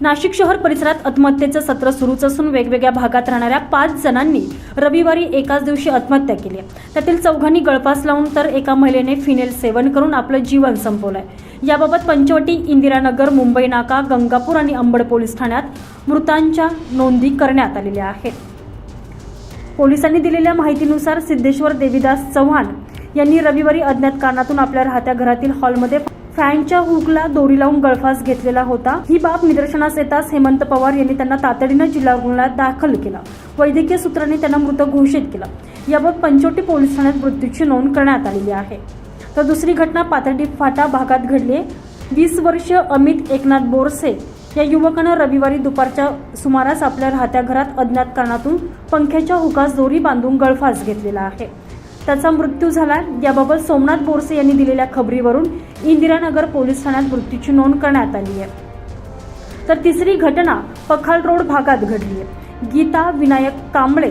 नाशिक शहर परिसरात आत्महत्येचं सत्र सुरूच असून वेगवेगळ्या भागात राहणाऱ्या पाच जणांनी रविवारी एकाच दिवशी आत्महत्या केली त्यातील चौघांनी गळफास लावून तर एका महिलेने फिनेल सेवन करून आपलं जीवन संपवलंय. याबाबत पंचवटी इंदिरानगर मुंबई नाका गंगापूर आणि अंबड पोलीस ठाण्यात मृतांच्या नोंदी करण्यात आलेल्या आहेत. पोलिसांनी दिलेल्या माहितीनुसार सिद्धेश्वर देवीदास चव्हाण यांनी रविवारी अज्ञात कारणातून आपल्या राहत्या घरातील हॉलमध्ये फॅनच्या हुकला दोरी लावून गळफास घेतलेला होता. ही बाब निदर्शनास येताच हेमंत पवार यांनी त्यांना तातडीनं जिल्हा रुग्णालयात दाखल केलं. वैद्यकीय सूत्रांनी त्यांना मृत घोषित केलं. याबाबत पंचवटी पोलीस ठाण्यात मृत्यूची नोंद करण्यात आलेली आहे. तर दुसरी घटना पातर्डी फाटा भागात घडली आहे. वीस वर्ष अमित एकनाथ बोरसे या युवकानं रविवारी दुपारच्या सुमारास आपल्या राहत्या घरात अज्ञात कारणातून पंख्याच्या हुकास दोरी बांधून गळफास घेतलेला आहे. त्याचा मृत्यू झाला. याबाबत सोमनाथ बोरसे यांनी दिलेल्या खबरीवरून इंदिरानगर पोलीस ठाण्यात मृत्यूची नोंद करण्यात आली आहे. तर तिसरी घटना पखाल रोड भागात घडली आहे. गीता विनायक कांबळे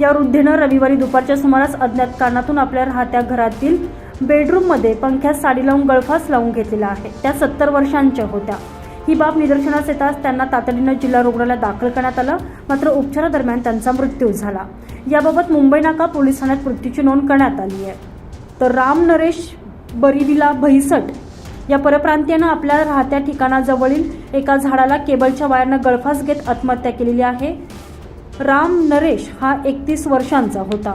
या वृद्धेनं रविवारी दुपारच्या सुमारास अज्ञात कारणातून आपल्या राहत्या घरातील बेडरूममध्ये पंख्यात साडी लावून गळफास लावून घेतलेला आहे. त्या सत्तर वर्षांच्या होत्या. ही बाब निदर्शनास येताच त्यांना तातडीनं जिल्हा रुग्णालयात दाखल करण्यात आलं. मात्र उपचारादरम्यान त्यांचा मृत्यू झाला. याबाबत मुंबई नाका पोलीस ठाण्यात मृत्यूची नोंद करण्यात आली आहे. तर राम नरेश बरिविला भैसट या परप्रांतीयानं आपल्या राहत्या ठिकाणाजवळील एका झाडाला केबलच्या वायरनं गळफास घेत आत्महत्या केलेली आहे. राम नरेश हा एकतीस वर्षांचा होता.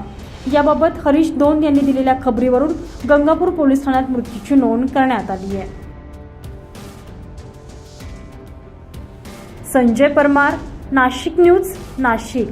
याबाबत हरीश दोन यांनी दिलेल्या खबरीवरून गंगापूर पोलीस ठाण्यात मृत्यूची नोंद करण्यात आली आहे. संजय परमार नाशिक न्यूज नाशिक.